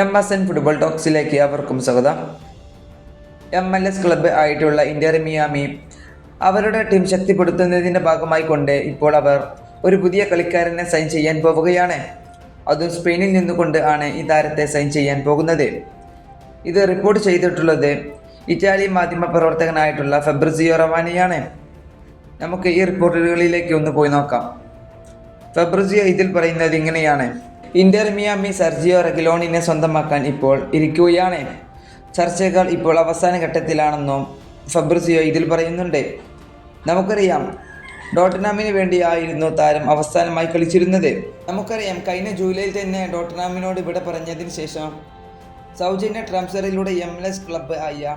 M S N football ടോക്സിലേക്ക് അവർക്കും സ്വാഗതം. എം എൽ എസ് ക്ലബ്ബ് ആയിട്ടുള്ള ഇന്റർ മിയാമി അവരുടെ ടീം ശക്തിപ്പെടുത്തുന്നതിന്റെ ഭാഗമായി കൊണ്ട് ഇപ്പോൾ അവർ ഒരു പുതിയ കളിക്കാരനെ സൈൻ ചെയ്യാൻ പോവുകയാണ്. അതും സ്പെയിനിൽ നിന്നുകൊണ്ട് ആണ് ഈ താരത്തെ സൈൻ ചെയ്യാൻ പോകുന്നത്. ഇത് റിപ്പോർട്ട് ചെയ്തിട്ടുള്ളത് ഇറ്റാലിയൻ മാധ്യമ പ്രവർത്തകനായിട്ടുള്ള ഫെബ്രസിയോ റവാനിയാണ്. നമുക്ക് ഈ റിപ്പോർട്ടുകളിലേക്ക് ഒന്ന് പോയി നോക്കാം. ഫെബ്രസിയോ ഇതിൽ പറയുന്നത് ഇങ്ങനെയാണ്. ഇന്റർ മിയാമി സെർജിയോ റെഗലോണിനെ സ്വന്തമാക്കാൻ ഇപ്പോൾ ഇരിക്കുകയാണ്. ചർച്ചകൾ ഇപ്പോൾ അവസാന ഘട്ടത്തിലാണെന്നും ഫെബ്രസിയോ ഇതിൽ പറയുന്നുണ്ട്. നമുക്കറിയാം ഡോട്ടനാമിന് വേണ്ടിയായിരുന്നു താരം അവസാനമായി കളിച്ചിരുന്നത്. നമുക്കറിയാം കഴിഞ്ഞ ജൂലൈയിൽ തന്നെ ഡോട്ടനാമിനോട് ഇവിടെ പറഞ്ഞതിന് ശേഷം സൗജന്യ ട്രാൻസ്ഫറിലൂടെ എം എൽ എസ് ക്ലബ്ബ് ആയ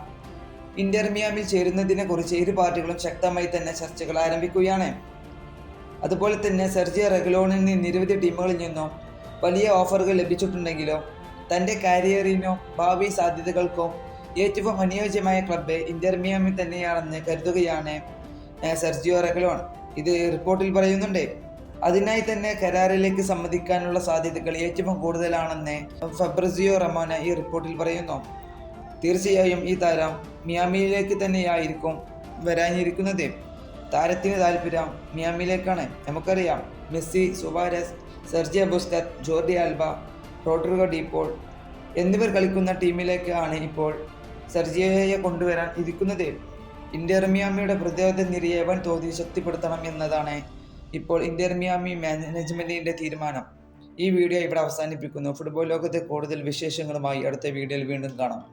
ഇന്റർ മിയാമിൽ ചേരുന്നതിനെ കുറിച്ച് ഇരു പാർട്ടികളും ശക്തമായി തന്നെ ചർച്ചകൾ ആരംഭിക്കുകയാണ്. അതുപോലെ തന്നെ സെർജിയ റെഗലോണിൽ നിന്ന് നിരവധി ടീമുകളിൽ നിന്നും വലിയ ഓഫറുകൾ ലഭിച്ചിട്ടുണ്ടെങ്കിലും തന്റെ കരിയറിനോ ഭാവി സാധ്യതകൾക്കോ ഏറ്റവും അനുയോജ്യമായ ക്ലബ്ബ് ഇന്റർ മിയാമി തന്നെയാണെന്ന് കരുതുകയാണ് സെർജിയോ റെഗലോൺ. ഇത് റിപ്പോർട്ടിൽ പറയുന്നുണ്ട്. അതിനായി തന്നെ കരാറിലേക്ക് സമ്മതിക്കാനുള്ള സാധ്യതകൾ ഏറ്റവും കൂടുതലാണെന്ന് ഫെബ്രസിയോ റമോന ഈ റിപ്പോർട്ടിൽ പറയുന്നു. തീർച്ചയായും ഈ താരം മിയാമിയിലേക്ക് തന്നെയായിരിക്കും വരാനിരിക്കുന്നത്. താരത്തിന് താല്പര്യം മിയാമിയിലേക്കാണ്. നമുക്കറിയാം Messi Suarez Sergio Busquets Jordi Alba Rodrigo De Paul എന്നിവർ കളിക്കുന്ന ടീമിലേക്കാണ് ഇപ്പോൾ സെർജിയയെ കൊണ്ടുവരാൻ ഇരിക്കുന്നത്. ഇന്റർമിയാമിയുടെ പ്രതിരോധ നിരയെ വൻ തോതിൽ ശക്തിപ്പെടുത്തണം എന്നതാണ് ഇപ്പോൾ ഇന്റർമിയാമി മാനേജ്മെന്റിന്റെ തീരുമാനം. ഈ വീഡിയോ ഇവിടെ അവസാനിപ്പിക്കുന്നു. ഫുട്ബോൾ ലോകത്തെ കൂടുതൽ വിശേഷങ്ങളുമായി അടുത്ത വീഡിയോയിൽ വീണ്ടും കാണാം.